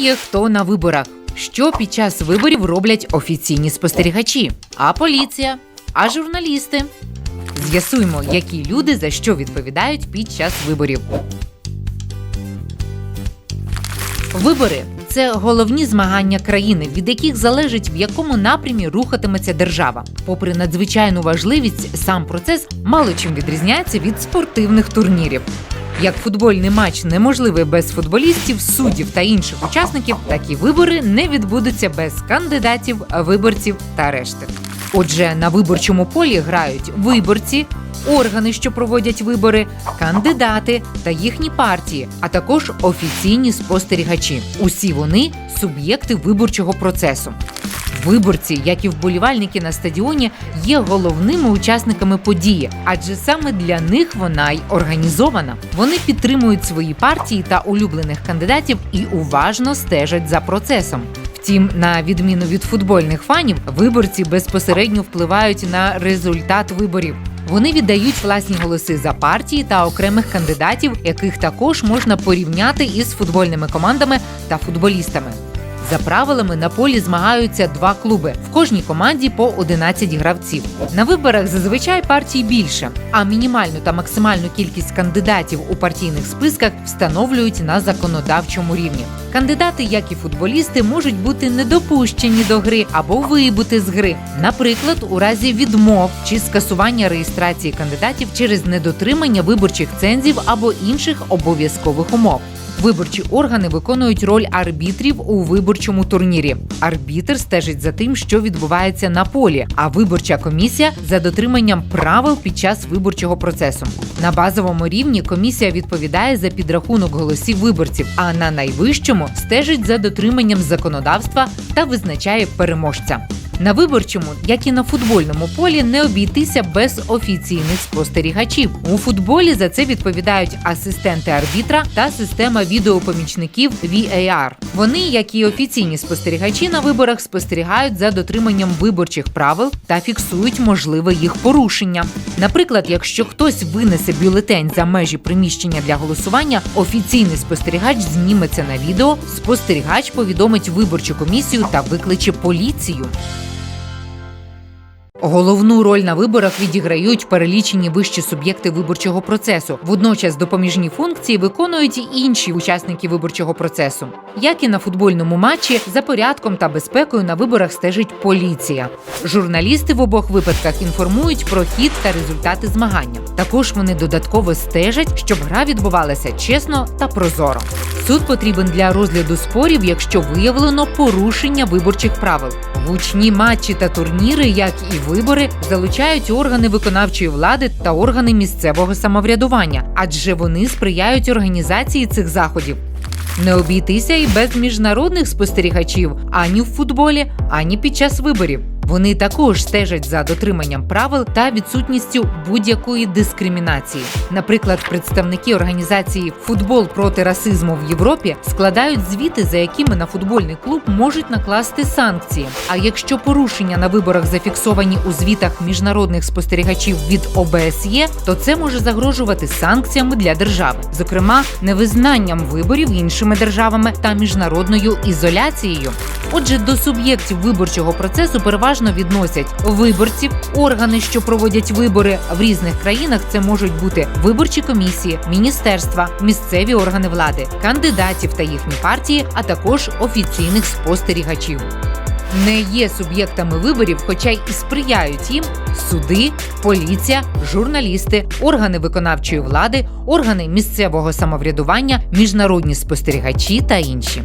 є хто на виборах? Що під час виборів роблять офіційні спостерігачі? А поліція? А журналісти? З'ясуємо, які люди за що відповідають під час виборів. Вибори це головні змагання країни, від яких залежить в якому напрямі рухатиметься держава. Попри надзвичайну важливість, сам процес мало чим відрізняється від спортивних турнірів. Як футбольний матч неможливий без футболістів, суддів та інших учасників, так і вибори не відбудуться без кандидатів, виборців та решти. Отже, на виборчому полі грають виборці, органи, що проводять вибори, кандидати та їхні партії, а також офіційні спостерігачі. Усі вони суб'єкти виборчого процесу. Виборці, як і вболівальники на стадіоні, є головними учасниками події, адже саме для них вона й організована. Вони підтримують свої партії та улюблених кандидатів і уважно стежать за процесом. Втім, на відміну від футбольних фанів, виборці безпосередньо впливають на результат виборів. Вони віддають власні голоси за партії та окремих кандидатів, яких також можна порівняти із футбольними командами та футболістами. За правилами на полі змагаються два клуби. В кожній команді по 11 гравців. На виборах зазвичай партій більше, а мінімальну та максимальну кількість кандидатів у партійних списках встановлюють на законодавчому рівні. Кандидати, як і футболісти, можуть бути недопущені до гри або вибути з гри, наприклад, у разі відмов чи скасування реєстрації кандидатів через недотримання виборчих цензів або інших обов'язкових умов. Виборчі органи виконують роль арбітрів у виборчому турнірі. Арбітр стежить за тим, що відбувається на полі, а виборча комісія за дотриманням правил під час виборчого процесу. На базовому рівні комісія відповідає за підрахунок голосів виборців, а на найвищому стежить за дотриманням законодавства та визначає переможця. На виборчому, як і на футбольному полі, не обійтися без офіційних спостерігачів. У футболі за це відповідають асистенти арбітра та система відеопомічників VAR. Вони, як і офіційні спостерігачі на виборах, спостерігають за дотриманням виборчих правил та фіксують можливе їх порушення. Наприклад, якщо хтось винесе бюлетень за межі приміщення для голосування, офіційний спостерігач зніметься на відео. Спостерігач повідомить виборчу комісію та викличе поліцію. Головну роль на виборах відіграють перелічені вищі суб'єкти виборчого процесу. Водночас допоміжні функції виконують і інші учасники виборчого процесу. Як і на футбольному матчі, за порядком та безпекою на виборах стежить поліція. Журналісти в обох випадках інформують про хід та результати змагання. Також вони додатково стежать, щоб гра відбувалася чесно та прозоро. Суд потрібен для розгляду спорів, якщо виявлено порушення виборчих правил. Гучні матчі та турніри, як і вибори, залучають органи виконавчої влади та органи місцевого самоврядування, адже вони сприяють організації цих заходів. Не обійтися і без міжнародних спостерігачів ані в футболі, ані під час виборів. Вони також стежать за дотриманням правил та відсутністю будь-якої дискримінації. Наприклад, представники організації Футбол проти расизму в Європі складають звіти, за якими на футбольний клуб можуть накласти санкції. А якщо порушення на виборах зафіксовані у звітах міжнародних спостерігачів від ОБСЄ, то це може загрожувати санкціями для держави, зокрема невизнанням виборів іншими державами та міжнародною ізоляцією. Отже, до суб'єктів виборчого процесу переважно відносять виборців, органи, що проводять вибори в різних країнах. Це можуть бути виборчі комісії, міністерства, місцеві органи влади, кандидатів та їхні партії, а також офіційних спостерігачів. Не є суб'єктами виборів, хоча й і сприяють їм суди, поліція, журналісти, органи виконавчої влади, органи місцевого самоврядування, міжнародні спостерігачі та інші.